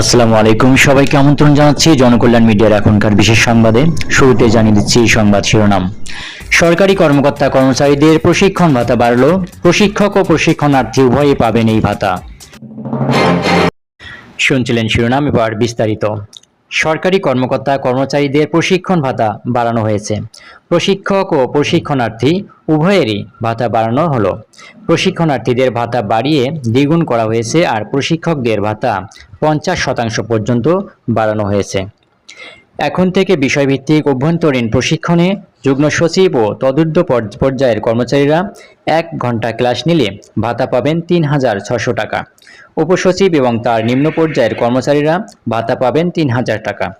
আসসালামু আলাইকুম। সবাইকে আমন্ত্রণ জানাচ্ছি জনকল্যাণ মিডিয়ার এখনকার বিশেষ সংবাদে। শুরুতে জানিয়ে দিচ্ছি এই সংবাদ শিরোনাম। সরকারি কর্মকর্তা কর্মচারীদের প্রশিক্ষণ ভাতা বাড়ল। প্রশিক্ষক ও প্রশিক্ষণার্থী উভয়ই পাবেন এই ভাতা। শুনছিলেন শিরোনাম, এবার বিস্তারিত। সরকারি কর্মকর্তা কর্মচারীদের প্রশিক্ষণ ভাতা বাড়ানো হয়েছে। প্রশিক্ষক ও প্রশিক্ষণার্থী উভয়েরই ভাতা বাড়ানো হলো। প্রশিক্ষণার্থীদের ভাতা বাড়িয়ে দ্বিগুণ করা হয়েছে আর প্রশিক্ষকদের ভাতা পঞ্চাশ শতাংশ পর্যন্ত বাড়ানো হয়েছে। এখন থেকে বিষয়ভিত্তিক অভ্যন্তরীণ প্রশিক্ষণে যুগ্ম সচিব ও তদুর্ধ পর্য- পর্যায়ের কর্মচারীরা এক ঘণ্টা ক্লাস নিলে ভাতা পাবেন তিন হাজার ছশো টাকা। উপসচিব এবং তার নিম্ন পর্যায়ের কর্মচারীরা ভাতা পাবেন তিন হাজার টাকা।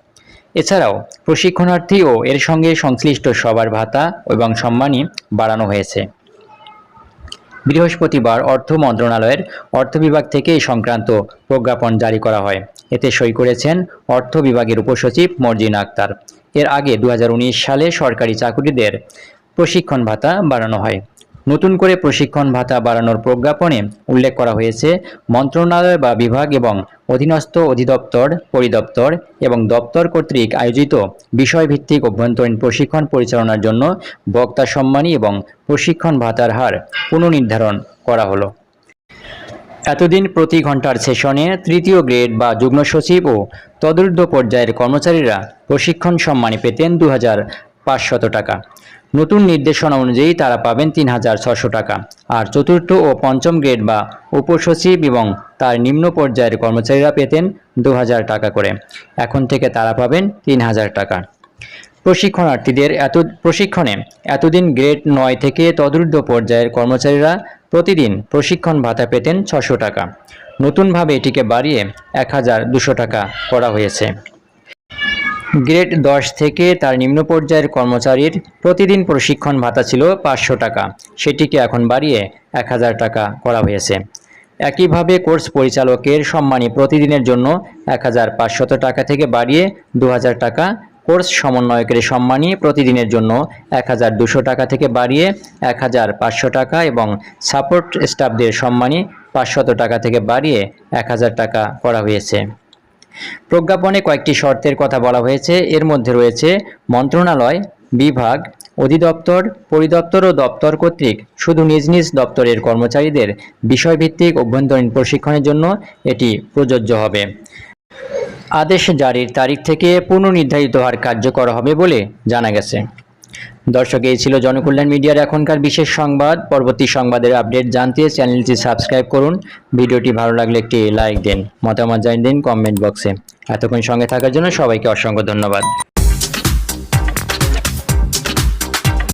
এছাড়াও প্রশিক্ষণার্থী ও এর সঙ্গে সংশ্লিষ্ট সবার ভাতা এবং সম্মানই বাড়ানো হয়েছে। বৃহস্পতিবার অর্থ মন্ত্রণালয়ের অর্থ বিভাগ থেকে এই সংক্রান্ত প্রজ্ঞাপন জারি করা হয়। এতে সই করেছেন অর্থ বিভাগের উপসচিব মর্জিনা আক্তার। এর আগে দু হাজার উনিশ সালে সরকারি চাকুরিদের প্রশিক্ষণ ভাতা বাড়ানো হয়। নতুন করে প্রশিক্ষণ ভাতা বাড়ানোর প্রজ্ঞাপনে উল্লেখ করা হয়েছে, মন্ত্রণালয় বা বিভাগ এবং অধীনস্থ অধিদপ্তর, পরিদপ্তর এবং দপ্তর কর্তৃক আয়োজিত বিষয়ভিত্তিক অভ্যন্তরীণ প্রশিক্ষণ পরিচালনার জন্য বক্তা সম্মানী এবং প্রশিক্ষণ ভাতার হার পুনর্নির্ধারণ করা হলো। এতদিন প্রতি ঘণ্টার সেশনে তৃতীয় গ্রেড বা যুগ্ম সচিব ও তদূর্ধ্ব পর্যায়ের কর্মচারীরা প্রশিক্ষণ সম্মানী পেতেন দু টাকা। নতুন নির্দেশনা অনুযায়ী তারা পাবেন তিন হাজার ছশো টাকা। আর চতুর্থ ও পঞ্চম গ্রেড বা উপসচিব এবং তার নিম্ন পর্যায়ের কর্মচারীরা পেতেন দু হাজার টাকা করে। এখন থেকে তারা পাবেন তিন হাজার টাকা। প্রশিক্ষণার্থীদের এত, প্রশিক্ষণে এতদিন গ্রেড নয় থেকে তদূর্ধ্ব পর্যায়ের কর্মচারীরা প্রতিদিন প্রশিক্ষণ ভাতা পেতেন ছশো টাকা। নতুনভাবে এটিকে বাড়িয়ে এক হাজার দুশো টাকা করা হয়েছে। গ্রেড দশ থেকে তার নিম্ন পর্যায়ের কর্মচারীর প্রতিদিন প্রশিক্ষণ ভাতা ছিল পাঁচশো টাকা। সেটিকে এখন বাড়িয়ে এক হাজার টাকা করা হয়েছে। একইভাবে কোর্স পরিচালকের সম্মানী প্রতিদিনের জন্য এক হাজার পাঁচশত টাকা থেকে বাড়িয়ে দু হাজার টাকা, কোর্স সমন্বয়কের সম্মানী প্রতিদিনের জন্য এক হাজার দুশো টাকা থেকে বাড়িয়ে এক হাজার পাঁচশো টাকা এবং সাপোর্ট স্টাফদের সম্মানী পাঁচশত টাকা থেকে বাড়িয়ে এক হাজার টাকা করা হয়েছে। প্রজ্ঞাপনে কয়েকটি শর্তের কথা বলা হয়েছে। এর মধ্যে রয়েছে, মন্ত্রণালয়, বিভাগ, অধিদপ্তর, পরিদপ্তর ও দপ্তর কর্তৃক শুধু নিজ নিজ দপ্তরের কর্মচারীদের বিষয়ভিত্তিক অভ্যন্তরীণ প্রশিক্ষণের জন্য এটি প্রযোজ্য হবে। আদেশ জারির তারিখ থেকে পুনর্নির্ধারিত হার কার্যকর হবে বলে জানা গেছে। দর্শক, এই ছিল জনকল্যাণ মিডিয়ার এখনকার বিশেষ সংবাদ। পরবর্তী সংবাদের আপডেট জানতে চ্যানেলটি সাবস্ক্রাইব করুন। ভিডিওটি ভালো লাগলে একটি লাইক দিন, মতামত জানিয়ে দিন কমেন্ট বক্সে। এতক্ষণ সঙ্গে থাকার জন্য সবাইকে অসংখ্য ধন্যবাদ।